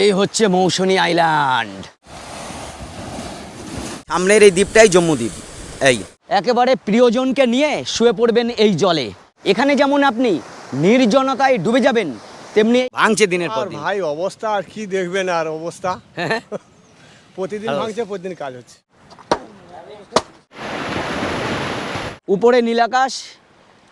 এই হচ্ছে মৌসুমী আইল্যান্ড। সামনের এই দ্বীপটাই জম্মু দ্বীপ। এই। একেবারে প্রিয়জনকে নিয়ে শুয়ে পড়বেন এই জলে। এখানে যেমন আপনি নির্জনতায় ডুবে যাবেন তেমনি ভাঙছে দিনের পর দিন। ভাই অবস্থা আর কি দেখবেন আর অবস্থা? প্রতিদিন ভাঙছে প্রতিদিন কাজ হচ্ছে। উপরে নীলাকাশ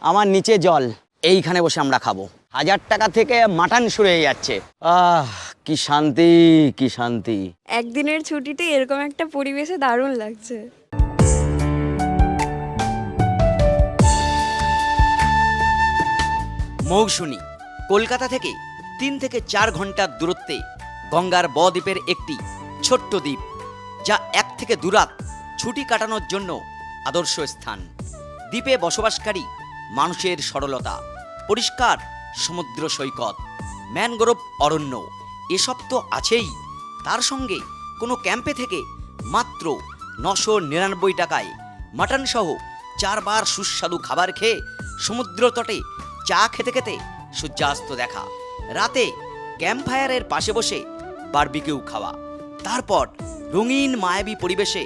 আমার নিচে জল। এইখানে বসে আমরা খাব। হাজার টাকা থেকে মাটন শুরু হয়ে যাচ্ছে। আহ কি শান্তি কি শান্তি। একদিনের ছুটিতে এরকম একটা পরিবেশে দারুণ লাগছে। মৌসুনি কলকাতা থেকে তিন থেকে চার ঘণ্টার দূরত্বে গঙ্গার বদ্বীপের একটি ছোট্ট দ্বীপ যা এক থেকে দুরাত ছুটি কাটানোর জন্য আদর্শ স্থান। দ্বীপে বসবাসকারী মানুষের সরলতা পরিষ্কার সমুদ্র সৈকত, ম্যানগ্রোভ অরণ্য, এসব তো আছেই। তার সঙ্গে কোনো ক্যাম্পে থেকে মাত্র নশো নিরানব্বই টাকায় মাটন সহ চারবার সুস্বাদু খাবার খেয়ে সমুদ্র তটে চা খেতে খেতে সূর্যাস্ত দেখা। রাতে ক্যাম্প ফায়ারের পাশে বসে বারবিকিউ খাওয়া, তারপর রঙিন মায়াবী পরিবেশে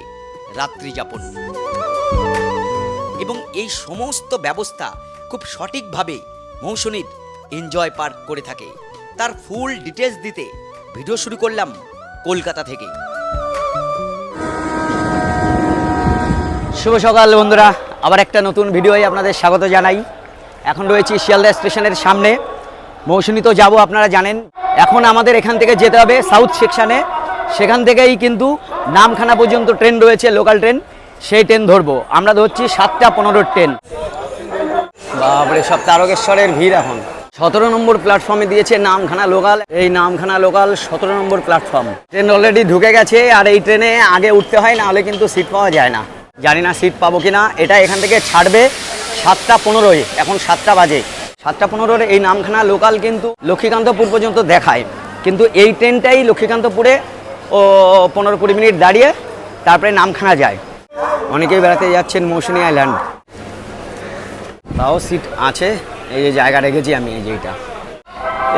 রাত্রি যাপন। এবং এই সমস্ত ব্যবস্থা খুব সঠিকভাবে মৌসুমীর এনজয় পার্ক করে থাকে। তার ফুল ডিটেলস দিতে ভিডিও শুরু করলাম কলকাতা থেকে। শুভ সকাল বন্ধুরা আবার একটা নতুন ভিডিওয় আপনাদের স্বাগত জানাই। এখন রয়েছি শিয়ালদা স্টেশনের সামনে। মৌসুমী তো যাব আপনারা জানেন। এখন আমাদের এখান থেকে যেতে হবে সাউথ সেকশানে সেখান থেকেই কিন্তু নামখানা পর্যন্ত ট্রেন রয়েছে লোকাল ট্রেন সেই ট্রেন ধরবো। আমরা ধরছি সাতটা পনেরো ট্রেন বাপরে সব তারকেশ্বরের ভিড় এখন। সতেরো নম্বর প্ল্যাটফর্মে দিয়েছে নামখানা লোকাল। এই নামখানা লোকাল সতেরো নম্বর প্ল্যাটফর্ম ট্রেন অলরেডি ঢুকে গেছে, আর এই ট্রেনে আগে উঠতে হয় না হলে কিন্তু সিট পাওয়া যায় না। জানি না সিট পাবো কি না এটা এখান থেকে ছাড়বে সাতটা পনেরোয়। এখন সাতটা বাজে। সাতটা পনেরোর এই নামখানা লোকাল কিন্তু লক্ষ্মীকান্তপুর পর্যন্ত দেখায়। কিন্তু এই ট্রেনটাই লক্ষ্মীকান্তপুরে ও পনেরো কুড়ি মিনিট দাঁড়িয়ে তারপরে নামখানা যায়। অনেকেই বেড়াতে যাচ্ছেন মৌসুমী আইল্যান্ড তাও সিট আছে। এই যে জায়গা রেখেছি আমি, এই যে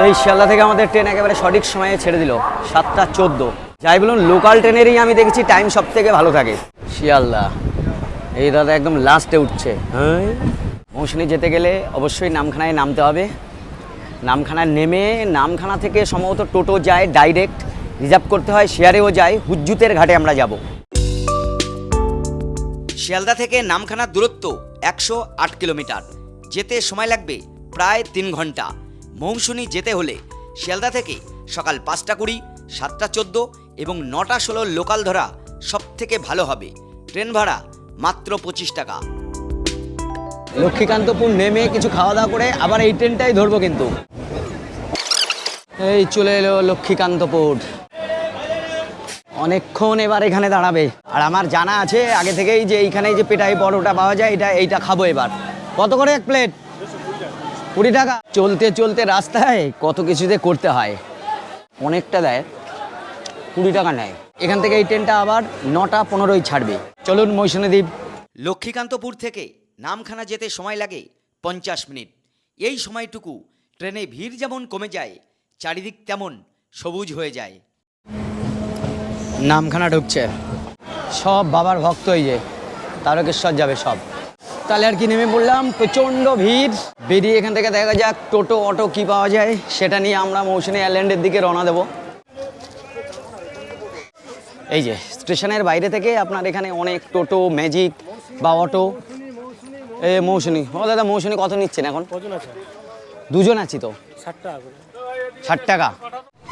এই শিয়ালদা থেকে আমাদের ট্রেন একেবারে সঠিক সময়ে ছেড়ে দিল, সাতটা চোদ্দ। যাই বলুন লোকাল ট্রেনেরই আমি দেখেছি টাইম সব থেকে ভালো থাকে। শিয়ালদা, এই দাদা একদম লাস্টে উঠছে। হ্যাঁ? মৌসুমী যেতে গেলে অবশ্যই নামখানায় নামতে হবে। নামখানায় নেমে, নামখানা থেকে সম্ভবত টোটো যায় ডাইরেক্ট রিজার্ভ করতে হয় শেয়ারেও যায়, হুজ্জুতের ঘাটে আমরা যাব। শিয়ালদা থেকে নামখানার দূরত্ব একশো আট কিলোমিটার। যেতে সময় লাগবে প্রায় তিন ঘণ্টা। মৌসুমী যেতে হলে শিয়ালদা থেকে সকাল পাঁচটা কুড়ি, সাতটা চোদ্দ এবং নটা ষোলো লোকাল ধরা সব থেকে ভালো হবে। ট্রেন ভাড়া মাত্র পঁচিশ টাকা। লক্ষ্মীকান্তপুর নেমে কিছু খাওয়া দাওয়া করে আবার এই ট্রেনটাই ধরবো কিন্তু। এই চলে এলো লক্ষ্মীকান্তপুর। অনেকক্ষণ এবার এখানে দাঁড়াবে। আর আমার জানা আছে, আগে থেকেই যে এইখানে যে পেটাই পরোটা পাওয়া যায়, এটা এইটা খাব এবার। কত করে এক প্লেট কুড়ি টাকা। চলতে চলতে রাস্তায় কত কিছুতে করতে হয়। অনেকটা দেয় কুড়ি টাকা নেয়। এখান থেকে এই ট্রেনটা আবার নটা পনেরোই ছাড়বে। চলুন মৈশুনীদ্বীপ লক্ষ্মীকান্তপুর থেকে নামখানা যেতে সময় লাগে পঞ্চাশ মিনিট। এই সময়টুকু ট্রেনে ভিড় যেমন কমে যায় চারিদিক তেমন সবুজ হয়ে যায়। নামখানা ঢুকছে। সব বাবার ভক্ত এই যে তারকেশ্বর যাবে সব। তাহলে আর কি নেমে পড়লাম। প্রচণ্ড ভিড়। বেরিয়ে এখান থেকে দেখা যাক টোটো অটো কি পাওয়া যায়। সেটা নিয়ে আমরা মৌসুমী আইল্যান্ডের দিকে রওনা দেব। এই যে স্টেশনের বাইরে থেকে আপনার এখানে অনেক টোটো ম্যাজিক বা অটো। এ মৌসুমী। ও দাদা মৌসুমী কত নিচ্ছেন এখন? দুজন আছি তো? ষাট টাকা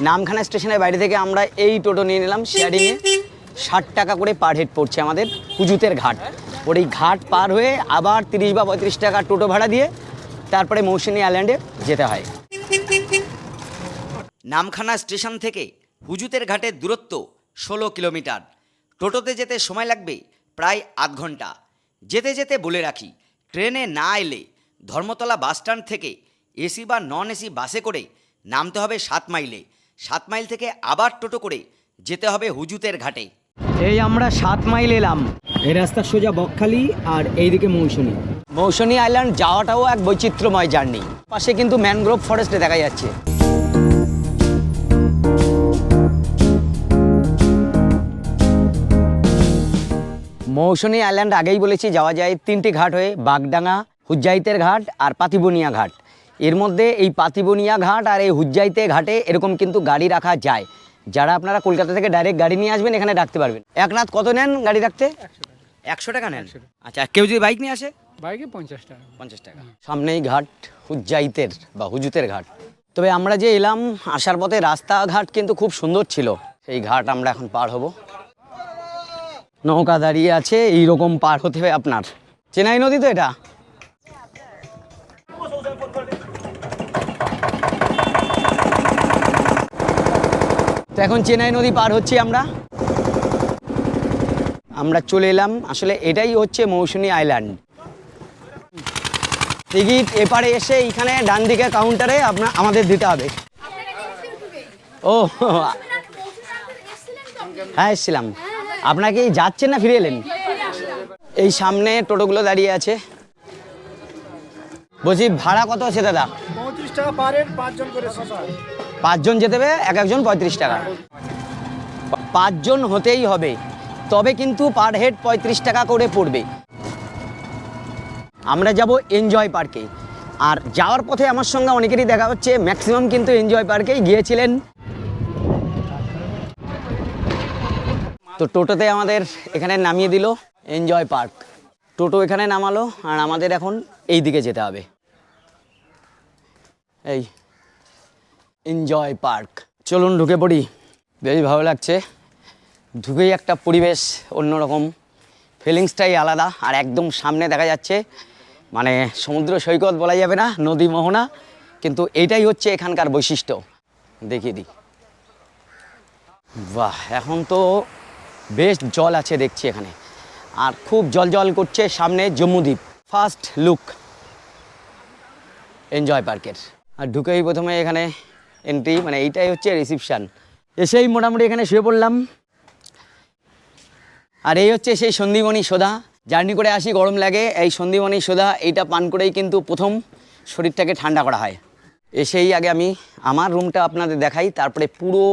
নামখানা স্টেশনের বাইরে থেকে আমরা এই টোটো নিয়ে নিলাম। শেয়ারিংয়ে ষাট টাকা করে পার হেড পড়ছে আমাদের হুজুতের ঘাট। ওর ঘাট পার হয়ে আবার তিরিশ বা পঁয়ত্রিশ টাকা টোটো ভাড়া দিয়ে তারপরে মৌসুমী আইল্যান্ডে যেতে হয়। নামখানা স্টেশন থেকে হুজুতের ঘাটের দূরত্ব ষোলো কিলোমিটার। টোটোতে যেতে সময় লাগবে প্রায় আধ ঘণ্টা। যেতে যেতে বলে রাখি, ট্রেনে না এলে ধর্মতলা বাসস্ট্যান্ড থেকে এসি বা নন এসি বাসে করে নামতে হবে সাত মাইলে। সাত মাইল থেকে আবার টোটো করে যেতে হবে হুজুতের ঘাটে। এই আমরা সাত মাইল এলাম। এই রাস্তা সোজা বকখালি আর এইদিকে মৌসুমি মৌসুনী আইল্যান্ড যাওয়াটাও এক বৈচিত্র্যময় জার্নি। পাশে কিন্তু ম্যানগ্রোভ ফরেস্টে দেখা যাচ্ছে। মৌসুনী আইল্যান্ড আগেই বলেছি, যাওয়া যায় তিনটি ঘাট হয়ে, বাগডাঙ্গা, হুজ্জাইতের ঘাট আর পাতিবনিয়া ঘাট। এর মধ্যে এই পাতিবনিয়া ঘাট আর এই হুজ্জাইতে ঘাটে এরকম কিন্তু গাড়ি রাখা যায়। যারা আপনারা কলকাতা থেকে ডাইরেক্ট গাড়ি নিয়ে আসবেন এখানে রাখতে পারবেন। এক রাত কত নেন গাড়ি রাখতে? একশো টাকা নেন? আচ্ছা কেউ যদি বাইক নিয়ে আসে? বাইকে পঞ্চাশ টাকা। পঞ্চাশ টাকা। সামনেই ঘাট হুজ্জাইতের বা হুজুতের ঘাট। তবে আমরা যে এলাম আসার পথে রাস্তাঘাট কিন্তু খুব সুন্দর ছিল। সেই ঘাট আমরা এখন পার হব। নৌকা দাঁড়িয়ে আছে এই রকম পার হতে হবে আপনার। চেনাই নদী তো এটা? তো এখন চেনাই নদী পার হচ্ছি আমরা। আমরা চলে এলাম, আসলে এটাই হচ্ছে মৌসুমী আইল্যান্ড টিকিট এপারে এসে এইখানে ডান দিকে কাউন্টারে আপনার আমাদের দিতে হবে। ও হ্যাঁ এসেছিলাম। আপনাকে যাচ্ছেন না ফিরে এলেন? এই সামনে টোটোগুলো দাঁড়িয়ে আছে। বলছি, ভাড়া কত আছে দাদা? টাকা পাঁচজন করে পাঁচজন যেতে হবে এক একজন পঁয়ত্রিশ টাকা। পাঁচজন হতেই হবে, তবে কিন্তু পার হেড পঁয়ত্রিশ টাকা করে পড়বে। আমরা যাব এনজয় পার্কে আর যাওয়ার পথে আমার সঙ্গে অনেকেরই দেখা হচ্ছে ম্যাক্সিমাম কিন্তু এনজয় পার্কেই গিয়েছিলেন। তো টোটোতে আমাদের এখানে নামিয়ে দিল এনজয় পার্ক টোটো এখানে নামালো, আর আমাদের এখন এই দিকে যেতে হবে। এই এনজয় পার্ক চলুন ঢুকে পড়ি। বেশ ভালো লাগছে। ঢুকেই একটা পরিবেশ অন্যরকম। ফিলিংসটাই আলাদা আর একদম সামনে দেখা যাচ্ছে। মানে সমুদ্র সৈকত বলা যাবে না, নদী মোহনা। কিন্তু এটাই হচ্ছে এখানকার বৈশিষ্ট্য। দেখিয়ে দিই। বাহ, এখন তো বেশ জল আছে দেখছি এখানে। আর খুব জল জল করছে সামনে জম্মুদ্বীপ ফার্স্ট লুক এনজয় পার্কের আর ঢুকেই প্রথমে এখানে এন্ট্রি মানে এইটাই হচ্ছে রিসিপশান এসেই মোটামুটি এখানে শুয়ে পড়লাম। আর এই হচ্ছে সেই সন্দীমণি সোদা। জার্নি করে আসি, গরম লাগে। এই সন্দীমণি সোদা, এইটা পান করেই কিন্তু প্রথম শরীরটাকে ঠান্ডা করা হয়। এসেই আগে আমি আমার রুমটা আপনাদের দেখাই, তারপরে পুরো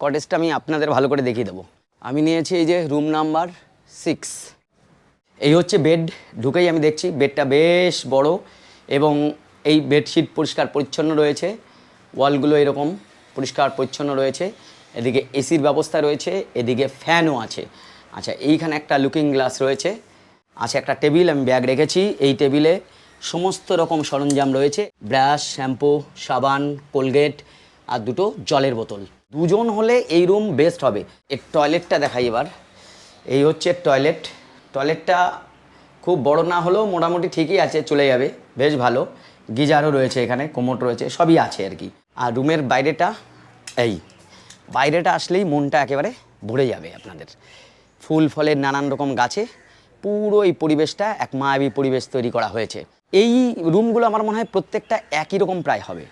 কটেজটা আমি আপনাদের ভালো করে দেখিয়ে দেবো। আমি নিয়েছি এই যে রুম নাম্বার সিক্স এই হচ্ছে বেড ঢুকেই আমি দেখছি। বেডটা বেশ বড় এবং এই বেডশিট পরিষ্কার পরিচ্ছন্ন রয়েছে। ওয়ালগুলো এরকম পরিষ্কার পরিচ্ছন্ন রয়েছে, এদিকে এসির ব্যবস্থা রয়েছে, এদিকে ফ্যানও আছে। আচ্ছা এইখানে একটা লুকিং গ্লাস রয়েছে, আছে একটা টেবিল আমি ব্যাগ রেখেছি, এই টেবিলে সমস্ত রকম সরঞ্জাম রয়েছে ব্রাশ শ্যাম্পু সাবান কোলগেট আর দুটো জলের বোতল। দুজন হলে এই রুম বেস্ট হবে। এর টয়লেটটা দেখাই এবার। এই হচ্ছে টয়লেট টয়লেটটা খুব বড় না হলেও মোটামুটি ঠিকই আছে, চলে যাবে, বেশ ভালো। গিজারও রয়েছে এখানে, কোমোট রয়েছে, সবই আছে আর কি। আর রুমের বাইরেটা এই, বাইরেটা আসলেই মনটা একেবারে ভরে যাবে আপনাদের। ফুল ফলের নানান রকম গাছে, পুরো এই পরিবেশটা এক মায়াবী পরিবেশ তৈরি করা হয়েছে। এই রুমগুলো আমার মনে হয় প্রত্যেকটা একই রকম প্রায় হবে।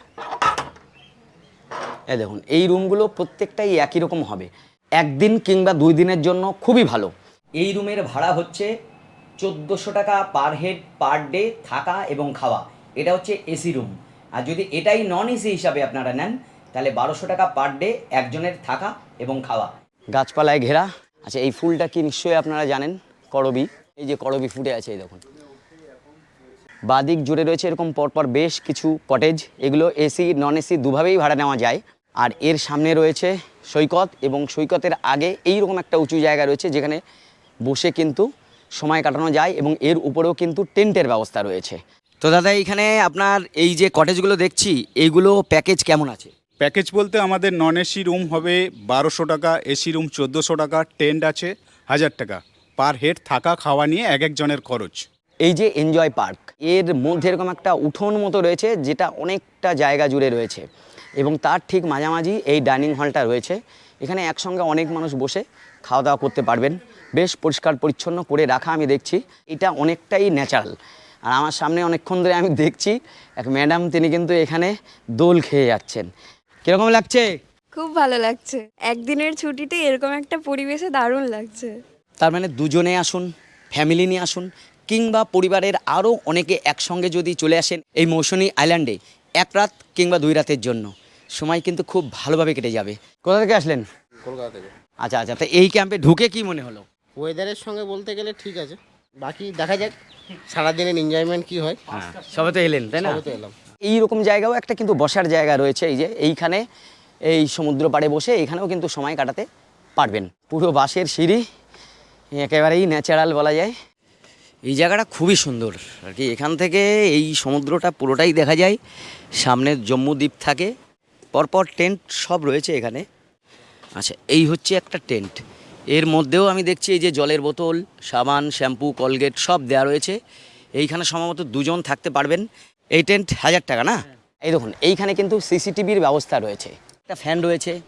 এই দেখুন, এই রুমগুলো প্রত্যেকটাই একই রকম হবে। একদিন কিংবা দুই দিনের জন্য খুবই ভালো। এই রুমের ভাড়া হচ্ছে চোদ্দোশো টাকা পার হেড, পার ডে থাকা এবং খাওয়া। এটা হচ্ছে এসি রুম। আর যদি এটাই নন এসি হিসাবে আপনারা নেন, তাহলে বারোশো টাকা পার ডে একজনের থাকা এবং খাওয়া। গাছপালায় ঘেরা। আচ্ছা এই ফুলটা কি নিশ্চয়ই আপনারা জানেন? করবি। এই যে করবি ফুটে আছে, এই দেখুন। বাদিক জুড়ে রয়েছে এরকম পরপর বেশ কিছু কটেজ এগুলো এসি নন এসি দুভাবেই ভাড়া নেওয়া যায়। আর এর সামনে রয়েছে সৈকত এবং সৈকতের আগে এই রকম একটা উঁচু জায়গা রয়েছে যেখানে বসে কিন্তু সময় কাটানো যায় এবং এর উপরেও কিন্তু টেন্টের ব্যবস্থা রয়েছে। তো দাদা এইখানে আপনার এই যে কটেজগুলো দেখছি এইগুলো প্যাকেজ কেমন আছে? প্যাকেজ বলতে আমাদের নন এসি রুম হবে বারোশো টাকা এসি রুম চোদ্দোশো টাকা টেন্ট আছে হাজার টাকা। পার হেড থাকা খাওয়া নিয়ে এক একজনের খরচ। এই যে এনজয় পার্কের মধ্যে এরকম একটা উঠোন মতো রয়েছে যেটা অনেকটা জায়গা জুড়ে রয়েছে এবং তার ঠিক মাঝামাঝি এই ডাইনিং হলটা রয়েছে। এখানে একসঙ্গে অনেক মানুষ বসে খাওয়া দাওয়া করতে পারবেন। বেশ পরিষ্কার পরিচ্ছন্ন করে রাখা আমি দেখছি। এটা অনেকটাই ন্যাচারাল আর আমার সামনে অনেকক্ষণ ধরে আমি দেখছি এক ম্যাডাম তিনি কিন্তু এখানে দোল খেয়ে যাচ্ছেন। কীরকম লাগছে? খুব ভালো লাগছে। একদিনের ছুটিতে এরকম একটা পরিবেশে দারুণ লাগছে। তার মানে দুজনে আসুন ফ্যামিলি নিয়ে আসুন কিংবা পরিবারের আরও অনেকে একসঙ্গে যদি চলে আসেন এই মৌসুমী আইল্যান্ডে এক রাত কিংবা দুই রাতের জন্য। সময় কিন্তু খুব ভালোভাবে কেটে যাবে। কোথা থেকে আসলেন? কলকাতা থেকে। আচ্ছা আচ্ছা তো এই ক্যাম্পে ঢুকে কি মনে হলো? ওয়েদারের সঙ্গে বলতে গেলে ঠিক আছে। বাকি দেখা যাক সারাদিনের এনজয়মেন্ট কি হয়। সবে তো এলেন তাই না? সবে তো এলাম। এই রকম জায়গাও একটা কিন্তু বসার জায়গা রয়েছে এই যে এইখানে এই সমুদ্র পাড়ে বসে এইখানেও কিন্তু সময় কাটাতে পারবেন। পুরো বাঁশের সিঁড়ি একেবারেই ন্যাচারাল বলা যায়। এই জায়গাটা খুবই সুন্দর। আর কি এখান থেকে এই সমুদ্রটা পুরোটাই দেখা যায়। সামনে জম্মু দ্বীপ থাকে। পরপর টেন্ট সব রয়েছে এখানে। আচ্ছা এই হচ্ছে একটা টেন্ট। এর মধ্যেও আমি দেখছি এই যে জলের বোতল, সাবান, শ্যাম্পু, কলগেট সব দেওয়া রয়েছে। এইখানে সম্ভবত দুজন থাকতে পারবেন। এই টেন্ট হাজার টাকা না? এই দেখুন, এইখানে কিন্তু সিসিটিভির ব্যবস্থা রয়েছে। একটা ফ্যান রয়েছে,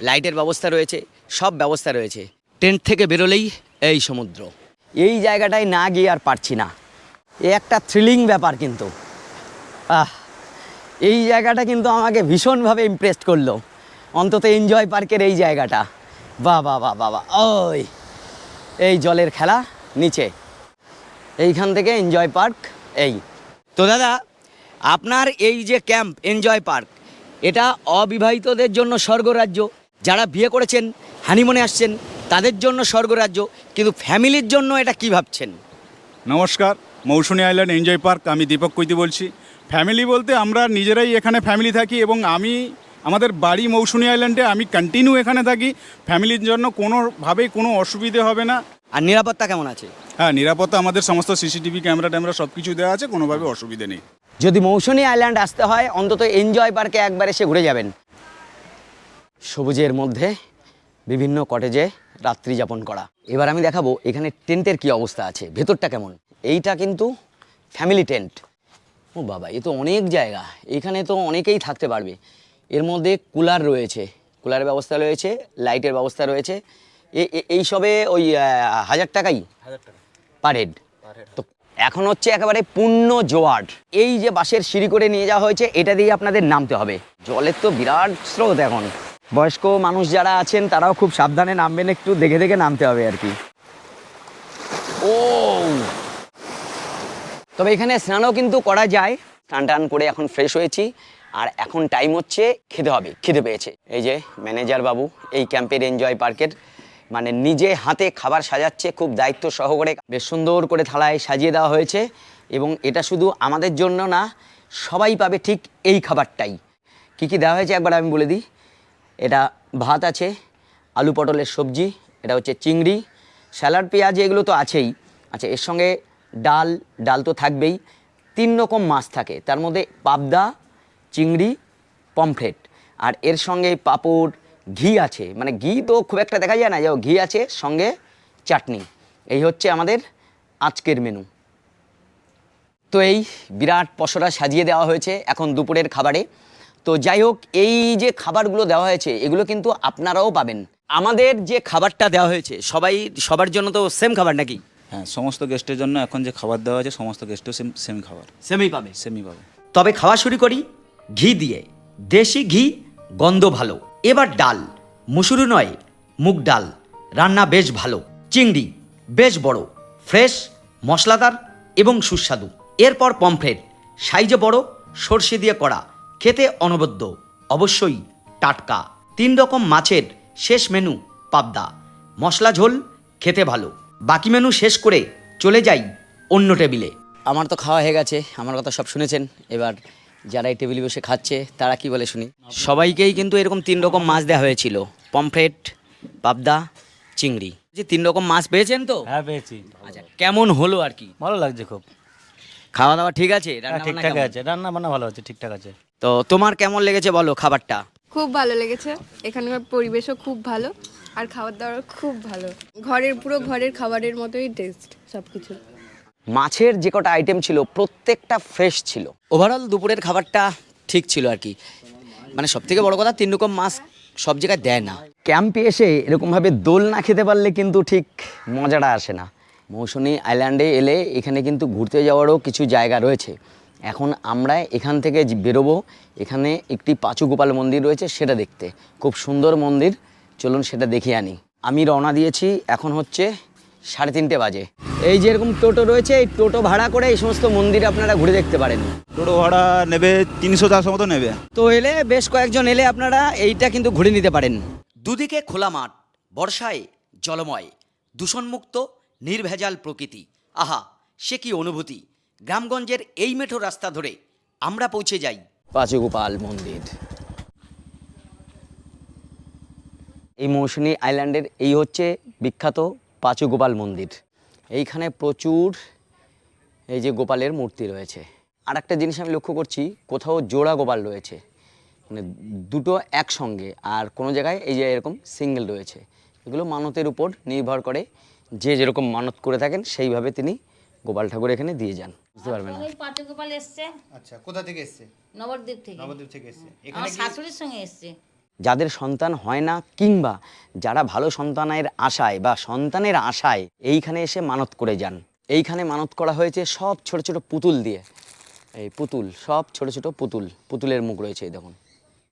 লাইটের ব্যবস্থা রয়েছে, সব ব্যবস্থা রয়েছে। টেন্ট থেকে বেরোলেই এই সমুদ্র। এই জায়গাটায় না গিয়ে আর পারছি না। এ একটা থ্রিলিং ব্যাপার কিন্তু। আহ, এই জায়গাটা কিন্তু আমাকে ভীষণভাবে ইমপ্রেস করল। অন্তত এনজয় পার্কের এই জায়গাটা। বাহ বা বাহ বাহ ওই, এই জলের খেলা নিচে। এইখান থেকে এনজয় পার্ক এই। তো দাদা, আপনার এই যে ক্যাম্প এনজয় পার্ক এটা অবিবাহিতদের জন্য স্বর্গরাজ্য। যারা বিয়ে করেছেন হানিমুনে আসছেন, তাদের জন্য স্বর্গরাজ্য। কিন্তু ফ্যামিলির জন্য এটা কি ভাবছেন? নমস্কার, মৌসুমী আইল্যান্ড এনজয় পার্ক আমি দীপক কৈতি বলছি। ফ্যামিলি বলতে আমরা নিজেরাই এখানে ফ্যামিলি থাকি এবং আমি আমাদের বাড়ি মৌসুমী আইল্যান্ডে আমি কন্টিনিউ এখানে থাকি। ফ্যামিলির জন্য কোনোভাবেই কোনো অসুবিধে হবে না। আর নিরাপত্তা কেমন আছে? হ্যাঁ নিরাপত্তা আমাদের সমস্ত সিসিটিভি ক্যামেরা ট্যামেরা সব কিছু দেওয়া আছে কোনোভাবে অসুবিধে নেই। যদি মৌসুমী আইল্যান্ড আসতে হয় অন্তত এনজয় পার্কে একবার এসে ঘুরে যাবেন। সবুজের মধ্যে বিভিন্ন কটেজে রাত্রি যাপন করা। এবার আমি দেখাবো এখানে টেন্টের কি অবস্থা আছে ভেতরটা কেমন? এইটা কিন্তু ফ্যামিলি টেন্ট ও বাবা এ তো অনেক জায়গা। এখানে তো অনেকেই থাকতে পারবে। এর মধ্যে কুলার রয়েছে। কুলারের ব্যবস্থা রয়েছে লাইটের ব্যবস্থা রয়েছে। এই সবে ওই হাজার টাকাই পার হেড। তো এখন হচ্ছে একেবারে পূর্ণ জোয়ার। এই যে বাসের সিঁড়ি করে নিয়ে যাওয়া হয়েছে এটা দিয়ে আপনাদের নামতে হবে। জলের তো বিরাট স্রোত এখন। বয়স্ক মানুষ যারা আছেন তারাও খুব সাবধানে নামবেন একটু দেখে দেখে নামতে হবে আর কি। ও তবে এখানে স্নানও কিন্তু করা যায়। টান টান করে এখন ফ্রেশ হয়েছি। আর এখন টাইম হচ্ছে খেতে হবে, খেতে পেয়েছে। এই যে ম্যানেজার বাবু, এই ক্যাম্পের এনজয় পার্কের মানে নিজে হাতে খাবার সাজাচ্ছে খুব দায়িত্ব সহকারে। বেশ সুন্দর করে থালায় সাজিয়ে দেওয়া হয়েছে এবং এটা শুধু আমাদের জন্য না, সবাই পাবে ঠিক এই খাবারটাই। কি কি দেওয়া হয়েছে একবার আমি বলে দিই। এটা ভাত আছে, আলু পটলের সবজি, এটা হচ্ছে চিংড়ি, স্যালাড, পেঁয়াজ, এগুলো তো আছেই। আচ্ছা এর সঙ্গে ডাল ডাল তো থাকবেই। তিন রকম মাছ থাকে, তার মধ্যে পাবদা চিংড়ি পমফ্রেট। আর এর সঙ্গে পাপড় ঘি আছে। মানে ঘি তো খুব একটা দেখা যায় না যাও ঘি আছে সঙ্গে চাটনি। এই হচ্ছে আমাদের আজকের মেনু তো এই বিরাট পসরা সাজিয়ে দেওয়া হয়েছে এখন দুপুরের খাবারে। তো যাই হোক এই যে খাবারগুলো দেওয়া হয়েছে এগুলো কিন্তু আপনারাও পাবেন। আমাদের যে খাবারটা দেওয়া হয়েছে সবাই সবার জন্য তো সেম খাবার নাকি? হ্যাঁ সমস্ত গেস্টের জন্য এখন যে খাবার দেওয়া আছে সমস্ত গেস্টও সেম সেম খাবার। সেমই পাবে। সেমই পাবে। তবে খাওয়া শুরু করি। ঘি দিয়ে। দেশি ঘি, গন্ধ ভালো। এবার ডাল। মুসুরি নয়, মুগ ডাল। রান্না বেশ ভালো। চিংড়ি, বেশ বড়। ফ্রেশ, মশলাদার এবং সুস্বাদু। এরপর পমফ্রেট। সাইজে বড়, সর্ষে দিয়ে করা খেতে অনবদ্য। অবশ্যই টাটকা। তিন রকম মাছের শেষ মেনু পাবদা। মশলা ঝোল, খেতে ভালো। বাকি মেনু শেষ করে চলে যাই অন্য টেবিলে। আমার তো খাওয়া হয়ে গেছে। আমার কথা সব শুনেছেন। এবার যারা এই টেবিলে বসে খাচ্ছে তারা কি বলে শুনি? সবাইকেই কিন্তু এরকম তিন রকম মাছ দেওয়া হয়েছিল। পমফ্রেট পাবদা চিংড়ি। যে তিন রকম মাছ পেয়েছেন তো? হ্যাঁ পেয়েছি। আচ্ছা কেমন হলো আর কি? ভালো লাগছে খুব। খাওয়া দাওয়া ঠিক আছে? হ্যাঁ রান্না বান্না ঠিকঠাক আছে। রান্না বান্না ভালো আছে ঠিকঠাক আছে। তো তোমার কেমন লেগেছে বলো খাবারটা? খুব ভালো লেগেছে। এখানকার পরিবেশও খুব ভালো। আর খাবার দাবার খুব ভালো। ঘরের পুরো ঘরের খাবারের মতোই টেস্ট সব কিছু মাছের যে কটা আইটেম ছিল প্রত্যেকটা ফ্রেশ ছিল। ওভারঅল দুপুরের খাবারটা ঠিক ছিল আর কি। মানে সব থেকে বড় কথা তিন রকম মাছ সব জায়গায় দেয় না। ক্যাম্পে এসে এরকমভাবে দোল না খেতে পারলে কিন্তু ঠিক মজাটা আসে না। মৌসুমী আইল্যান্ডে এলে এখানে কিন্তু ঘুরতে যাওয়ারও কিছু জায়গা রয়েছে। এখন আমরা এখান থেকে বেরোবো এখানে একটি পাঁচু গোপাল মন্দির রয়েছে সেটা দেখতে। খুব সুন্দর মন্দির চলুন সেটা দেখে আনি। আমি রওনা দিয়েছি এখন হচ্ছে সাড়ে তিনটে বাজে। এই যে এরকম টোটো রয়েছে এই টোটো ভাড়া করে এই সমস্ত মন্দির আপনারা ঘুরে দেখতে পারেন। টোটো ভাড়া নেবে তিনশো চারশো মতো নেবে। তো এলে বেশ কয়েকজন এলে আপনারা এইটা কিন্তু ঘুরে নিতে পারেন। দুদিকে খোলা মাঠ বর্ষায় জলময় দূষণমুক্ত নির্ভেজাল প্রকৃতি। আহা সে কি অনুভূতি। গ্রামগঞ্জের এই মেঠো রাস্তা ধরে আমরা পৌঁছে যাই। পাঁচগোপাল মন্দির। এই মৌসুমী আইল্যান্ডের এই হচ্ছে বিখ্যাত পাঁচগোপাল মন্দির। এইখানে প্রচুর এই যে গোপালের মূর্তি রয়েছে। আর একটা জিনিস আমি লক্ষ্য করছি কোথাও জোড়া গোপাল রয়েছে। মানে দুটো একসঙ্গে আর কোনো জায়গায় এই যে এরকম সিঙ্গেল রয়েছে। এগুলো মানতের উপর নির্ভর করে যে যেরকম মানত করে থাকেন সেইভাবে তিনি গোপাল ঠাকুর এখানে দিয়ে যান। বুঝতে পারবেন এসছে। আচ্ছা কোথা থেকে এসছে? নবদ্বীপ থেকে। নবদ্বীপ থেকে এসছে। আমার শাশুড়ির সঙ্গে এসছে। যাদের সন্তান হয় না কিংবা যারা ভালো সন্তানের আশায় বা সন্তানের আশায় এইখানে এসে মানত করে যান। এইখানে মানত করা হয়েছে সব ছোট ছোট পুতুল দিয়ে। এই পুতুল, সব ছোট ছোট পুতুল, পুতুলের মুখ রয়েছে এই দেখুন।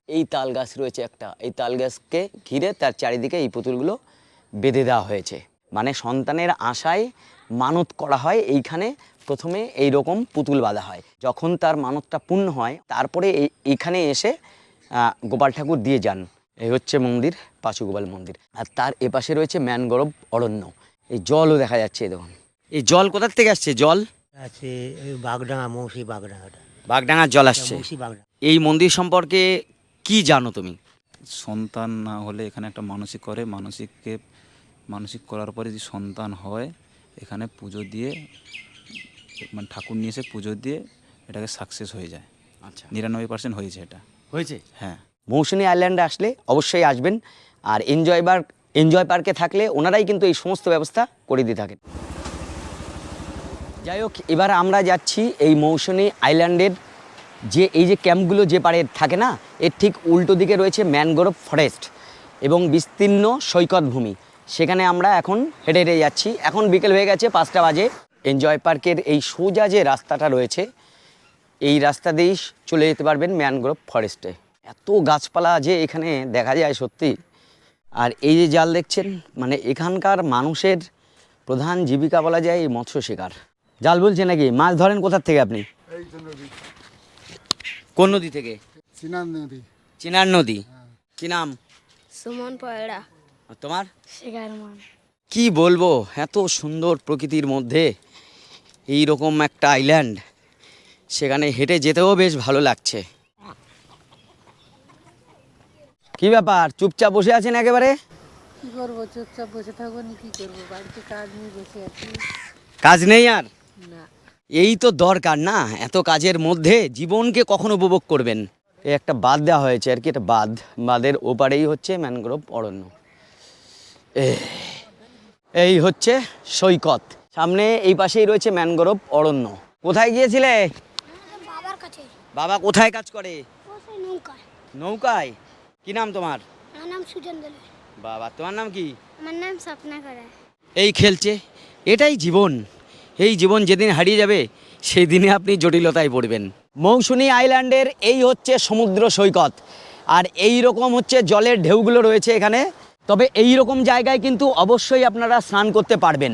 এই তাল গাছ রয়েছে একটা। এই তাল গাছকে ঘিরে তার চারিদিকে এই পুতুলগুলো বেঁধে দেওয়া হয়েছে। মানে সন্তানের আশায় মানত করা হয়, এইখানে প্রথমে এই রকম পুতুল বাঁধা হয়। যখন তার মানতটা পূর্ণ হয়, তারপরে এই- এইখানে এসে গোপাল ঠাকুর দিয়ে যান। এই হচ্ছে মন্দির পাশুগোপাল মন্দির। আর তার এপাশে রয়েছে ম্যানগ্রোভ অরণ্য। এই জলও দেখা যাচ্ছে এই দেখুন। এই জল কোথার থেকে আসছে জল? আছে বাগডাঙ্গা মৌসি বাগডাঙ্গাটা বাগডাঙ্গার জল আসছে। মৌসি এই মন্দির সম্পর্কে কি জানো তুমি? সন্তান না হলে এখানে একটা মানসিক করে। মানসিককে মানসিক করার পরে যদি সন্তান হয় এখানে পুজো দিয়ে মানে ঠাকুর নিয়ে এসে পুজো দিয়ে এটাকে সাকসেস হয়ে যায়। আচ্ছা। নিরানব্বই পার্সেন্ট হয়েছে এটা। হয়েছে? হ্যাঁ। মৌসুমী আইল্যান্ডে আসলে অবশ্যই আসবেন আর এনজয় বার, এনজয় পার্কে থাকলে ওনারাই কিন্তু এই সমস্ত ব্যবস্থা করে দিয়ে থাকেন। যাই হোক, এবার আমরা যাচ্ছি এই মৌসুমী আইল্যান্ডের যে, এই যে ক্যাম্পগুলো যে পারে থাকে না, এর ঠিক উল্টো দিকে রয়েছে ম্যানগ্রোভ ফরেস্ট এবং বিস্তীর্ণ সৈকত ভূমি। সেখানে আমরা এখন হেঁটে হেঁটে যাচ্ছি। এখন বিকেল হয়ে গেছে পাঁচটা বাজে। এনজয় পার্কের এই সোজা যে রাস্তাটা রয়েছে এই রাস্তা দিয়েই চলে যেতে পারবেন ম্যানগ্রোভ ফরেস্টে। এত গাছপালা যে এখানে দেখা যায় সত্যি। আর এই যে জাল দেখছেন মানে এখানকার মানুষের প্রধান জীবিকা বলা যায় এই মৎস্য শিকার। জাল বলছে নাকি? মাছ ধরেন কোথার থেকে আপনি? কোন নদী থেকে? সিনান নদী। চিনার নদী। কি নাম? সুমন আর তোমার? কি বলব এত সুন্দর প্রকৃতির মধ্যে। এই রকম একটা আইল্যান্ড সেখানে হেঁটে যেতেও বেশ ভালো লাগছে। কি ব্যাপার? চুপচাপ বসে আছেন একেবারে? কি করব চুপচাপ বসে থাকব না কি করব? বাড়িতে কাজ নিয়ে বসে আছি। কাজ নেই আর? না। এই তো দরকার না এত কাজের মধ্যে জীবনকে কখন উপভোগ করবেন? এই একটা বাঁধ দেওয়া হয়েছে আর কি একটা বাঁধ বাঁধের ওপারেই হচ্ছে ম্যানগ্রোভ অরণ্য। এই হচ্ছে সৈকত। সামনে এই পাশেই রয়েছে ম্যানগ্রোভ অরণ্য। কোথায় গিয়েছিলে? বাবা কোথায় কাজ করে? নৌকায়। নৌকায়? কি নাম তোমার? আমার নাম সুজন দোলে বাবা তোমার নাম কি? আমার নাম স্বপ্না করা। এই খেলছে। এটাই জীবন। এই জীবন যেদিন হারিয়ে যাবে সেই দিনে আপনি জটিলতায় পড়বেন। মৌসুমী আইল্যান্ডের এই হচ্ছে সমুদ্র সৈকত। আর এই রকম হচ্ছে জলের ঢেউগুলো রয়েছে এখানে। তবে এই রকম জায়গায় কিন্তু অবশ্যই আপনারা স্নান করতে পারবেন।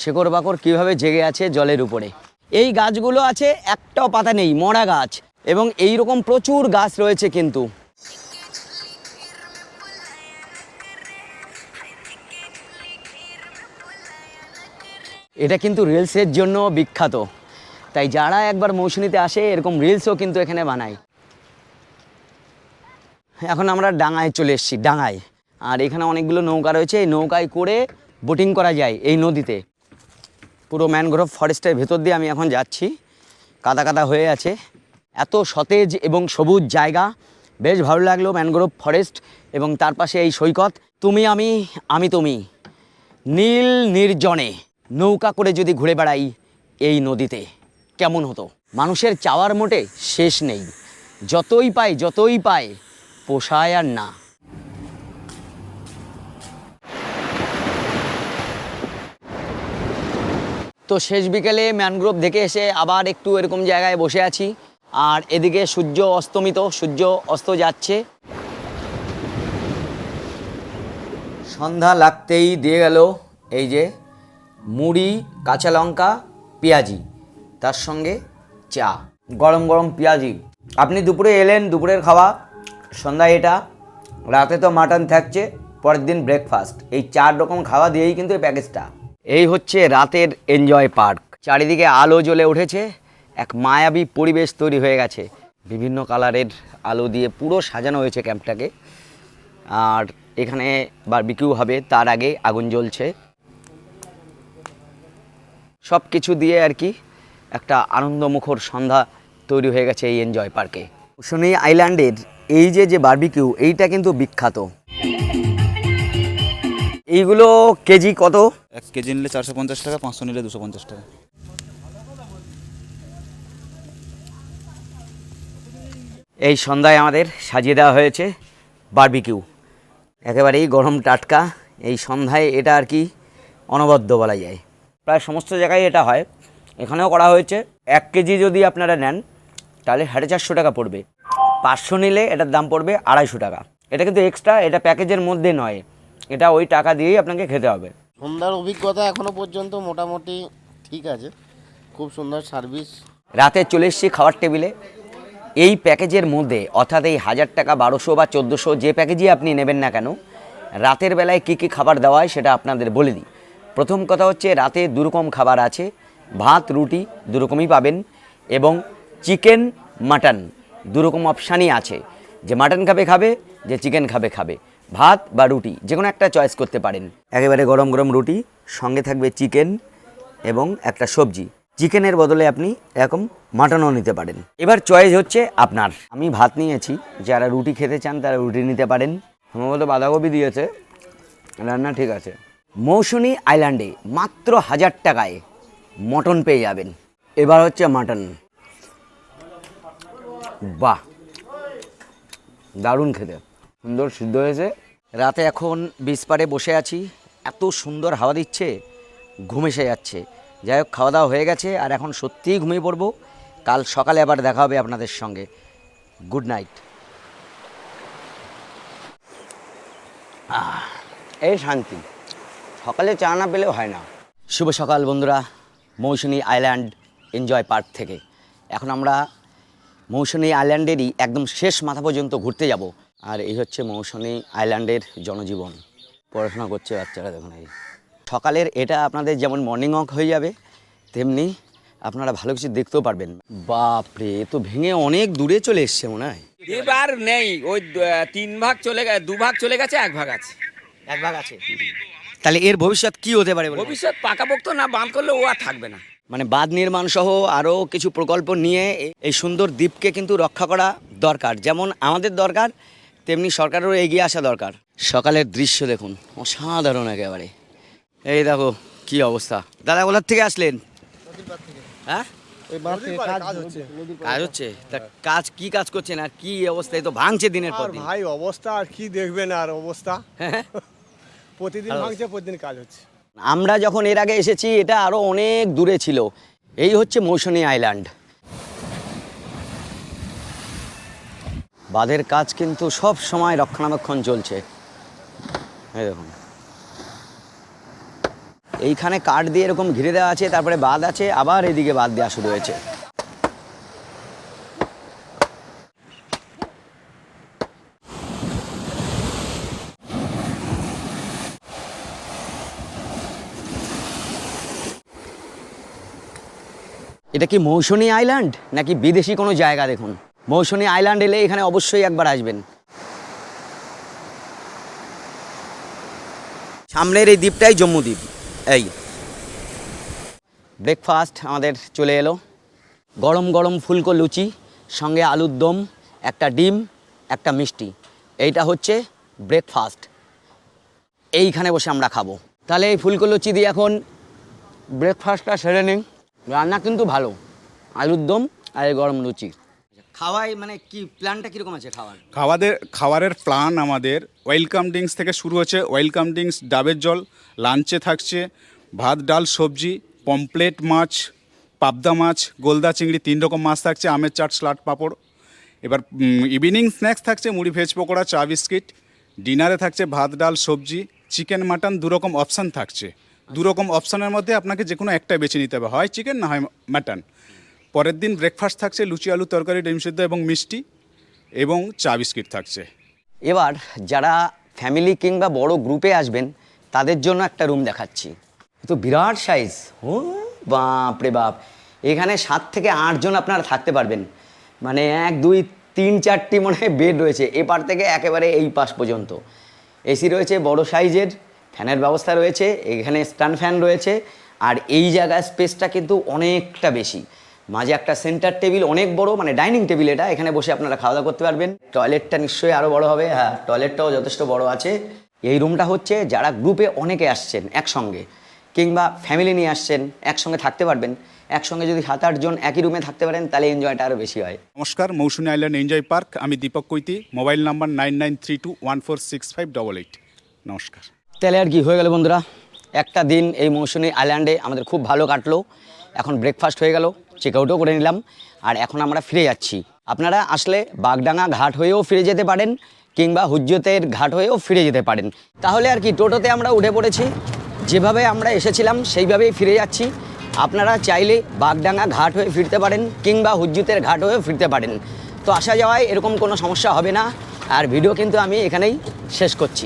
শেকড় বাকড় কীভাবে জেগে আছে জলের উপরে? এই গাছগুলো আছে, একটাও পাতা নেই, মরা গাছ। এবং এই রকম প্রচুর গাছ রয়েছে কিন্তু। এটা কিন্তু রিলসের জন্য বিখ্যাত। তাই যারা একবার মৌসুমীতে আসে, এরকম রিলসও কিন্তু এখানে বানায়। এখন আমরা ডাঙায় চলে এসেছি, ডাঙায়। আর এখানে অনেকগুলো নৌকা রয়েছে, এই নৌকায় করে বোটিং করা যায় এই নদীতে। পুরো ম্যানগ্রোভ ফরেস্টের ভেতর দিয়ে আমি এখন যাচ্ছি। কাদা কাদা হয়ে আছে। এত সতেজ এবং সবুজ জায়গা। বেশ ভালো লাগল ম্যানগ্রোভ ফরেস্ট এবং তার পাশে এই সৈকত। তুমি আমি আমি তুমি। নীল নির্জনে নৌকা করে যদি ঘুরে বেড়াই এই নদীতে, কেমন হতো? মানুষের চাওয়ার মোটে শেষ নেই। যতই পায় যতই পায় পোষায় আর না। তো শেষ বিকেলে ম্যানগ্রোভ দেখে এসে আবার একটু এরকম জায়গায় বসে আছি। আর এদিকে সূর্য অস্তমিত, সূর্য অস্ত যাচ্ছে। সন্ধ্যা লাগতেই দিয়ে গেল এই যে মুড়ি, কাঁচা লঙ্কা, পেঁয়াজি, তার সঙ্গে চা। গরম গরম পেঁয়াজি। আপনি দুপুরে এলেন, দুপুরের খাওয়া সন্ধ্যায় এটা। রাতে তো মাটন থাকছে, পরের দিন ব্রেকফাস্ট এই চার রকম খাওয়া দিয়েই কিন্তু এই প্যাকেজটা এই হচ্ছে রাতের এনজয় পার্ক। চারিদিকে আলো জ্বলে উঠেছে, এক মায়াবী পরিবেশ তৈরি হয়ে গেছে। বিভিন্ন কালারের আলো দিয়ে পুরো সাজানো হয়েছে ক্যাম্পটাকে। আর এখানে বারবিকিউ হবে, তার আগে আগুন জ্বলছে। সব কিছু দিয়ে আর কি একটা আনন্দমুখর সন্ধ্যা তৈরি হয়ে গেছে এই এনজয় পার্কে। শনি আইল্যান্ডের, এই যে যে বারবিকিউ, এইটা কিন্তু বিখ্যাত। এইগুলো কেজি কত? এক কেজি নিলে চারশো পঞ্চাশ টাকা পাঁচশো নিলে দুশো পঞ্চাশ টাকা। এই সন্ধ্যায় আমাদের সাজিয়ে দেওয়া হয়েছে বারবিকিউ। একেবারেই গরম টাটকা। এই সন্ধ্যায় এটা আর কি অনবদ্য বলা যায়। প্রায় সমস্ত জায়গায় এটা হয়। এখানেও করা হয়েছে। এক কেজি যদি আপনারা নেন তাহলে সাড়ে চারশো টাকা পড়বে। পাঁচশো নিলে এটার দাম পড়বে আড়াইশো টাকা। এটা কিন্তু এক্সট্রা এটা প্যাকেজের মধ্যে নয়। এটা ওই টাকা দিয়েই আপনাকে খেতে হবে। সন্ধ্যার অভিজ্ঞতা এখনও পর্যন্ত মোটামুটি ঠিক আছে। খুব সুন্দর সার্ভিস রাতে চলে এসেছি খাওয়ার টেবিলে। এই প্যাকেজের মধ্যে অর্থাৎ এই হাজার টাকা বারোশো বা চোদ্দোশো যে প্যাকেজই আপনি নেবেন না কেন রাতের বেলায় কী কী খাবার দেওয়া হয় সেটা আপনাদের বলে দিই। প্রথম কথা হচ্ছে রাতে দুরকম খাবার আছে। ভাত রুটি দুরকমই পাবেন এবং চিকেন মাটন দুরকম অপশানই আছে। যে মাটন খাবে খাবে যে চিকেন খাবে খাবে। ভাত বা রুটি যে কোনো একটা চয়েস করতে পারেন। একেবারে গরম গরম রুটি সঙ্গে থাকবে চিকেন এবং একটা সবজি। চিকেনের বদলে আপনি এরকম মাটনও নিতে পারেন। এবার চয়েস হচ্ছে আপনার। আমি ভাত নিয়েছি যারা রুটি খেতে চান তারা রুটি নিতে পারেন। সম্ভবত বাঁধাকপি দিয়েছে রান্না ঠিক আছে। মৌসুনি আইল্যান্ডে মাত্র হাজার টাকায় মটন পেয়ে যাবেন। এবার হচ্ছে মাটন বাহ! দারুণ খেতে। সুন্দর সিদ্ধ হয়েছে। রাতে এখন বিচ পাড়ে বসে আছি। এত সুন্দর হাওয়া দিচ্ছে, ঘুম এসে যাচ্ছে। যাই হোক, খাওয়া দাওয়া হয়ে গেছে আর এখন সত্যিই ঘুমিয়ে পড়ব। কাল সকালে আবার দেখা হবে আপনাদের সঙ্গে। গুড নাইট এই শান্তি। সকালে চা না পেলেও হয় না। শুভ সকাল বন্ধুরা। মৌসুমী আইল্যান্ড এনজয় পার্ক থেকে। এখন আমরা মৌসুমী আইল্যান্ডেরই একদম শেষ মাথা পর্যন্ত ঘুরতে যাব। আর এই হচ্ছে মৌসুমী আইল্যান্ডের জনজীবন। পড়াশোনা করছে বাচ্চারা দেখুন এই সকালের এটা আপনাদের যেমন মর্নিং ওয়াক হয়ে যাবে তেমনি আপনারা ভালো কিছু দেখতেও পারবেন। বাপরে তো ভেঙে অনেক দূরে চলে এসছে মনে হয়। এবার নেই ওই তিন ভাগ চলে গেছে দু ভাগ চলে গেছে এক ভাগ আছে। এক ভাগ আছে। তাহলে এর ভবিষ্যৎ কি হতে পারে? ভবিষ্যৎ পাকাপোক্ত না বাঁধ করলে ও আর থাকবে না। মানে বাঁধ নির্মাণ সহ আরও কিছু প্রকল্প নিয়ে এই সুন্দর দ্বীপকে কিন্তু রক্ষা করা দরকার। যেমন আমাদের দরকার তেমনি সরকারেরও এগিয়ে আসা দরকার। সকালের দৃশ্য দেখুন অসাধারণ একেবারে। এই দেখো কি অবস্থা। দাদা কোথার থেকে আসলেন? হ্যাঁ? কাজ হচ্ছে। কাজ হচ্ছে তা কাজ কি কাজ করছেন আর কি অবস্থা? এই তো ভাঙছে দিনের পর দিন। ভাই অবস্থা আর কি দেখবেন আর অবস্থা? হ্যাঁ। প্রতিদিন ভাঙছে প্রতিদিন কাজ হচ্ছে। আমরা যখন এর আগে এসেছি এটা আরও অনেক দূরে ছিল। এই হচ্ছে মৌসুমী আইল্যান্ড। বাঁধের কাজ কিন্তু সব সময় রক্ষণাবেক্ষণ চলছে। এই দেখুন। এইখানে কাঠ দিয়ে এরকম ঘিরে দেওয়া আছে, তারপরে বাঁধ আছে, আবার এদিকে বাঁধ দেওয়া শুরু হয়েছে। এটা কি মৌসুমী আইল্যান্ড নাকি বিদেশি কোনো জায়গা দেখুন? মৌসুমী আইল্যান্ড এলে এখানে অবশ্যই একবার আসবেন। সামনের এই দ্বীপটাই জম্মু দ্বীপ। এই। ব্রেকফাস্ট আমাদের চলে এলো। গরম গরম ফুলকো লুচি, সঙ্গে আলুর দম, একটা ডিম, একটা মিষ্টি। এইটা হচ্ছে ব্রেকফাস্ট এইখানে বসে আমরা খাব। তাহলে এই ফুলকো লুচি দিয়ে এখন ব্রেকফাস্টটা সেরে নিন। রান্না কিন্তু ভালো। আলুর দম আর এই গরম লুচি। খাওয়াই মানে কি প্ল্যানটা কীরকম আছে খাওয়ার? খাওয়াদের খাবারের প্ল্যান আমাদের ওয়েলকাম ড্রিঙ্কস থেকে শুরু হচ্ছে ওয়েলকাম ড্রিঙ্কস ডাবের জল লাঞ্চে থাকছে, ভাত, ডাল, সবজি পমপ্লেট মাছ, পাবদা মাছ, গোলদা চিংড়ি, তিন রকম মাছ থাকছে, আমের চাট, স্লাট পাঁপড়। এবার ইভিনিং স্ন্যাক্স থাকছে, মুড়ি, ভেজ পকোড়া, চা, বিস্কিট। ডিনারে থাকছে ভাত, ডাল, সবজি চিকেন মাটন দু রকম অপশান থাকছে। দু রকম অপশানের মধ্যে আপনাকে যে কোনো একটা বেছে নিতে হবে, হয় চিকেন না হয় মাটন পরের দিন ব্রেকফাস্ট থাকছে, লুচি, আলু তরকারি, ডিম সিদ্ধ এবং মিষ্টি এবং চা বিস্কিট থাকছে। এবার যারা ফ্যামিলি কিংবা বড় গ্রুপে আসবেন, তাদের জন্য একটা রুম দেখাচ্ছি। তো বিরাট সাইজ ও বাপ রে বাপ। এখানে সাত থেকে আটজন আপনারা থাকতে পারবেন। মানে এক, দুই, তিন, চারটি মনে হয় বেড রয়েছে। এপার থেকে একেবারে এই পাশ পর্যন্ত। এসি রয়েছে বড় সাইজের, ফ্যানের ব্যবস্থা রয়েছে, এখানে স্ট্যান্ড ফ্যান রয়েছে, আর এই জায়গায় স্পেসটা কিন্তু অনেকটা বেশি। মাঝে একটা সেন্টার টেবিল অনেক বড় মানে ডাইনিং টেবিল এটা এখানে বসে আপনারা খাওয়া দাওয়া করতে পারবেন। টয়লেটটা নিশ্চয়ই আরও বড় হবে হ্যাঁ টয়লেটটাও যথেষ্ট বড় আছে। এই রুমটা হচ্ছে যারা গ্রুপে অনেকে আসছেন একসঙ্গে কিংবা ফ্যামিলি নিয়ে আসছেন একসঙ্গে থাকতে পারবেন। একসঙ্গে যদি সাত আটজন একই রুমে থাকতে পারেন তাহলে এনজয়টা আরও বেশি হয়। নমস্কার মৌসুমী আইল্যান্ড এনজয় পার্ক আমি Dipak Koiti mobile number nine nine three two one four six five double eight. নমস্কার। তাহলে আর কি হয়ে গেল বন্ধুরা। একটা দিন এই মৌসুমী আইল্যান্ডে আমাদের খুব ভালো কাটলো। এখন ব্রেকফাস্ট হয়ে গেল। চেক আউটও করে নিলাম। আর এখন আমরা ফিরে যাচ্ছি। আপনারা আসলে বাগডাঙ্গা ঘাট হয়েও ফিরে যেতে পারেন কিংবা হুজ্জতের ঘাট হয়েও ফিরে যেতে পারেন। তাহলে আর কি, টোটোতে আমরা উঠে পড়েছি। যেভাবে আমরা এসেছিলাম, সেইভাবেই ফিরে যাচ্ছি। আপনারা চাইলে বাগডাঙ্গা ঘাট হয়ে ফিরতে পারেন কিংবা হুজ্জুতের ঘাট হয়েও ফিরতে পারেন। তো আসা যাওয়ায় এরকম কোনো সমস্যা হবে না। আর ভিডিও কিন্তু আমি এখানেই শেষ করছি।